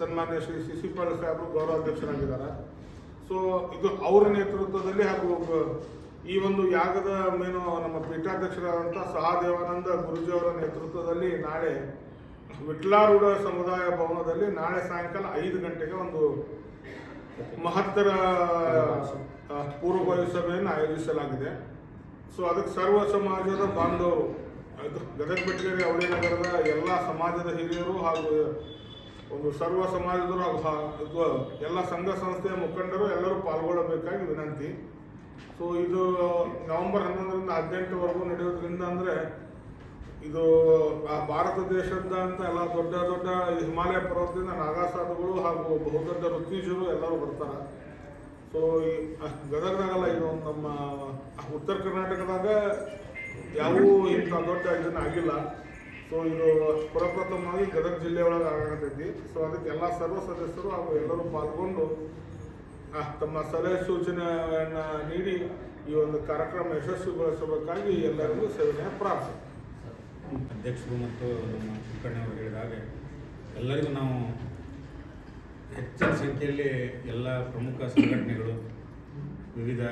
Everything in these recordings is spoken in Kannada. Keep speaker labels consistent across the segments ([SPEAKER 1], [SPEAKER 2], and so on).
[SPEAKER 1] ಸನ್ಮಾನ್ಯ ಶ್ರೀ ಶಿ ಸಿ ಪಾಲ್ ಸಾಹೇಬರು ಗೌರವಾಧ್ಯಕ್ಷರಾಗಿದ್ದಾರೆ ಸೊ ಇದು ಅವರ ನೇತೃತ್ವದಲ್ಲಿ ಹಾಗೂ ಈ ಒಂದು ಯಾಗದ ಮೇನು ನಮ್ಮ ಪೀಠಾಧ್ಯಕ್ಷರಾದಂಥ ಸಹದೇವಾನಂದ ಗುರುಜಿಯವರ ನೇತೃತ್ವದಲ್ಲಿ ನಾಳೆ ವಿಟ್ಲಾರೂಢ ಸಮುದಾಯ ಭವನದಲ್ಲಿ ನಾಳೆ ಸಾಯಂಕಾಲ ಐದು ಗಂಟೆಗೆ ಒಂದು ಮಹತ್ತರ ಪೂರ್ವಭಾವಿ ಸಭೆಯನ್ನು ಆಯೋಜಿಸಲಾಗಿದೆ. ಸೊ ಅದಕ್ಕೆ ಸರ್ವ ಸಮಾಜದ ಬಾಂಧವರು ಗದಗ ಬೆಟ್ಟಗೆರೆ ಅವಳಿ ನಗರದ ಎಲ್ಲ ಸಮಾಜದ ಹಿರಿಯರು ಹಾಗೂ ಒಂದು ಸರ್ವ ಸಮಾಜದರು ಹಾಗೂ ಎಲ್ಲ ಸಂಘ ಸಂಸ್ಥೆಯ ಮುಖಂಡರು ಎಲ್ಲರೂ ಪಾಲ್ಗೊಳ್ಳಬೇಕಾಗಿ ವಿನಂತಿ. ಸೊ ಇದು ನವೆಂಬರ್ ಹನ್ನೊಂದರಿಂದ ಹದಿನೆಂಟುವರೆಗೂ ನಡೆಯೋದ್ರಿಂದ ಅಂದರೆ ಇದು ಆ ಭಾರತ ದೇಶದ ಅಂತ ಎಲ್ಲ ದೊಡ್ಡ ದೊಡ್ಡ ಹಿಮಾಲಯ ಪರ್ವತದಿಂದ ನಾಗಾಸಾಧುಗಳು ಹಾಗೂ ಬಹುದೊಡ್ಡ ವೃತ್ತೀಜರು ಎಲ್ಲರೂ ಬರ್ತಾರೆ. ಸೊ ಈ ಗದಗದಾಗಲ್ಲ ಇದು ನಮ್ಮ ಉತ್ತರ ಕರ್ನಾಟಕದಾಗ ಯಾವೂ ಇಂಥ ದೊಡ್ಡ ಇದನ್ನು ಆಗಿಲ್ಲ. ಸೊ ಇದು ಪ್ರಪ್ರಥಮವಾಗಿ ಗದಗ ಜಿಲ್ಲೆಯೊಳಗೆ ಆಗತೈತಿ ಸೊ ಅದಕ್ಕೆ ಎಲ್ಲ ಸರ್ವ ಸದಸ್ಯರು ಹಾಗೂ ಎಲ್ಲರೂ ಪಾಲ್ಗೊಂಡು ತಮ್ಮ ಸಲಹೆ ಸೂಚನೆಯನ್ನು ನೀಡಿ ಈ ಒಂದು ಕಾರ್ಯಕ್ರಮ ಯಶಸ್ವಿಗೊಳಿಸಬೇಕಾಗಿ ಎಲ್ಲರಿಗೂ ಸೇವನೆ ಪ್ರಾರ್ಥನೆ.
[SPEAKER 2] ಅಧ್ಯಕ್ಷರು ಮತ್ತು ನಮ್ಮ ಮುಖಂಡರು ಹೇಳಿದ ಹಾಗೆ, ಎಲ್ಲರಿಗೂ ನಾವು ಹೆಚ್ಚಿನ ಸಂಖ್ಯೆಯಲ್ಲಿ ಎಲ್ಲ ಪ್ರಮುಖ ಸಂಘಟನೆಗಳು, ವಿವಿಧ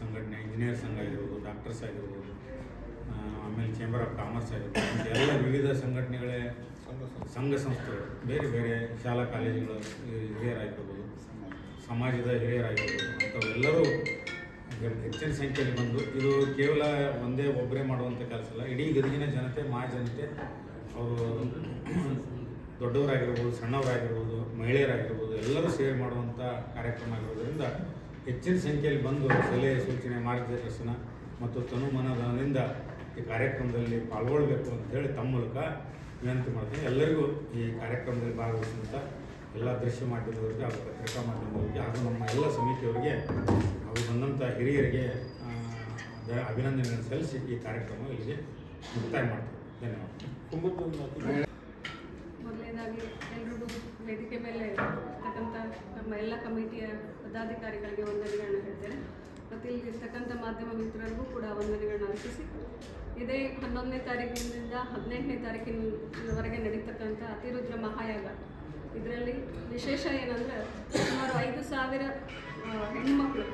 [SPEAKER 2] ಸಂಘಟನೆ ಇಂಜಿನಿಯರ್ ಸಂಘ ಆಗಿರ್ಬೋದು ಡಾಕ್ಟರ್ಸ್ ಆಗಿರ್ಬೋದು ಆಮೇಲೆ ಚೇಂಬರ್ ಆಫ್ ಕಾಮರ್ಸ್ ಆಗಿರ್ಬೋದು. ಎಲ್ಲ ವಿವಿಧ ಸಂಘಟನೆಗಳೇ ಸಂಘ ಸಂಸ್ಥೆಗಳು. ಬೇರೆ ಬೇರೆ ಶಾಲಾ ಕಾಲೇಜುಗಳು ಹಿರಿಯರಾಗಿರ್ಬೋದು. ಸಮಾಜದ ಹಿರಿಯರಾಗಿರ್ಬೋದು. ಅಂಥವೆಲ್ಲರೂ ಹೆಚ್ಚಿನ ಸಂಖ್ಯೆಯಲ್ಲಿ ಬಂದು ಇದು ಕೇವಲ ಒಂದೇ ಒಬ್ಬರೇ ಮಾಡುವಂಥ ಕೆಲಸ ಅಲ್ಲ. ಇಡೀ ಗದಗಿನ ಜನತೆ ಮಹಾಜನತೆ ಅವರು ದೊಡ್ಡವರಾಗಿರ್ಬೋದು, ಸಣ್ಣವರಾಗಿರ್ಬೋದು, ಮಹಿಳೆಯರಾಗಿರ್ಬೋದು, ಎಲ್ಲರೂ ಸೇರಿ ಮಾಡುವಂಥ ಕಾರ್ಯಕ್ರಮ ಆಗಿರೋದ್ರಿಂದ ಹೆಚ್ಚಿನ ಸಂಖ್ಯೆಯಲ್ಲಿ ಬಂದು ಸಲಹೆ ಸೂಚನೆ, ಮಾರ್ಗದರ್ಶನ ಮತ್ತು ತನುಮನದಿಂದ ಈ ಕಾರ್ಯಕ್ರಮದಲ್ಲಿ ಪಾಲ್ಗೊಳ್ಬೇಕು ಅಂತ ಹೇಳಿ ತಮ್ಮ ಮೂಲಕ ವಿನಂತಿ ಮಾಡ್ತೀನಿ. ಎಲ್ಲರಿಗೂ ಈ ಕಾರ್ಯಕ್ರಮದಲ್ಲಿ ಭಾಗವಹಿಸಿದಂಥ ಎಲ್ಲ ದೃಶ್ಯ ಮಾಧ್ಯಮದವರಿಗೆ ಹಾಗೂ ಪತ್ರಿಕಾ ಮಾಧ್ಯಮದವರಿಗೆ ಹಾಗೂ ನಮ್ಮ ಎಲ್ಲ ಸಮಿತಿಯವರಿಗೆ ಹಾಗೂ ಬಂದಂಥ ಹಿರಿಯರಿಗೆ ಅಭಿನಂದನೆಗಳನ್ನು ಸಲ್ಲಿಸಿ ಈ ಕಾರ್ಯಕ್ರಮ ಇಲ್ಲಿಗೆ ಮುಕ್ತಾಯ ಮಾಡ್ತೀವಿ ಧನ್ಯವಾದ
[SPEAKER 3] ಮೊದಲನೇದಾಗಿ ಎಲ್ರಿಗೂ ವೇದಿಕೆ ಮೇಲೆ ಇರ್ತಕ್ಕಂಥ ನಮ್ಮ ಎಲ್ಲ ಕಮಿಟಿಯ ಪದಾಧಿಕಾರಿಗಳಿಗೆ ವಂದನೆಗಳನ್ನ ಹೇಳ್ತೇನೆ. ಇರ್ತಕ್ಕಂಥ ಮಾಧ್ಯಮ ಮಿತ್ರರಿಗೂ ಕೂಡ ವಂದನೆಗಳನ್ನು ಅರ್ಪಿಸಿ. ಇದೇ ಹನ್ನೊಂದನೇ ತಾರೀಕಿನಿಂದ ಹದಿನೆಂಟನೇ ತಾರೀಕಿನವರೆಗೆ ನಡೀತಕ್ಕಂಥ ಅತಿರುದ್ರ ಮಹಾಯಾಗ. ಇದರಲ್ಲಿ ವಿಶೇಷ ಏನಂದರೆ ಸುಮಾರು ಐದು ಸಾವಿರ ಹೆಣ್ಮಕ್ಳು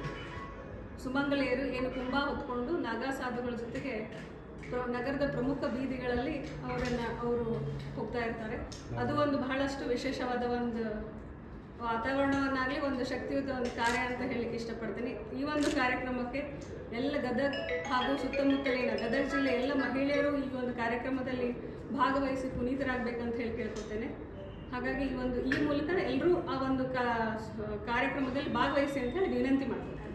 [SPEAKER 3] ಸುಮಂಗಲಿಯರು ಏನು ಕುಂಭ ಹೊತ್ಕೊಂಡು ನಾಗಾ ಸಾಧುಗಳ ಜೊತೆಗೆ ನಗರದ ಪ್ರಮುಖ ಬೀದಿಗಳಲ್ಲಿ ಅವರನ್ನು, ಅವರು ಹೋಗ್ತಾ ಇರ್ತಾರೆ. ಅದು ಒಂದು ಬಹಳಷ್ಟು ವಿಶೇಷವಾದ ಒಂದು ವಾತಾವರಣವನ್ನಾಗಲಿ ಒಂದು ಶಕ್ತಿಯುತ ಒಂದು ಕಾರ್ಯ ಅಂತ ಹೇಳಲಿಕ್ಕೆ ಇಷ್ಟಪಡ್ತೀನಿ. ಈ ಒಂದು ಕಾರ್ಯಕ್ರಮಕ್ಕೆ ಎಲ್ಲ ಗದಗ್ ಹಾಗೂ ಸುತ್ತಮುತ್ತಲಿನ ಗದಗ ಜಿಲ್ಲೆ ಎಲ್ಲ ಮಹಿಳೆಯರು ಈ ಒಂದು ಕಾರ್ಯಕ್ರಮದಲ್ಲಿ ಭಾಗವಹಿಸಿ ಪುನೀತರಾಗಬೇಕಂತ ಹೇಳಿ ಕೇಳ್ಕೊತೇನೆ. ಹಾಗಾಗಿ ಈ ಒಂದು, ಈ ಮೂಲಕ ಎಲ್ಲರೂ ಆ ಒಂದು ಕಾರ್ಯಕ್ರಮದಲ್ಲಿ ಭಾಗವಹಿಸಿ ಅಂತ ಹೇಳಿ ವಿನಂತಿ ಮಾಡ್ಕೊಳ್ತೇನೆ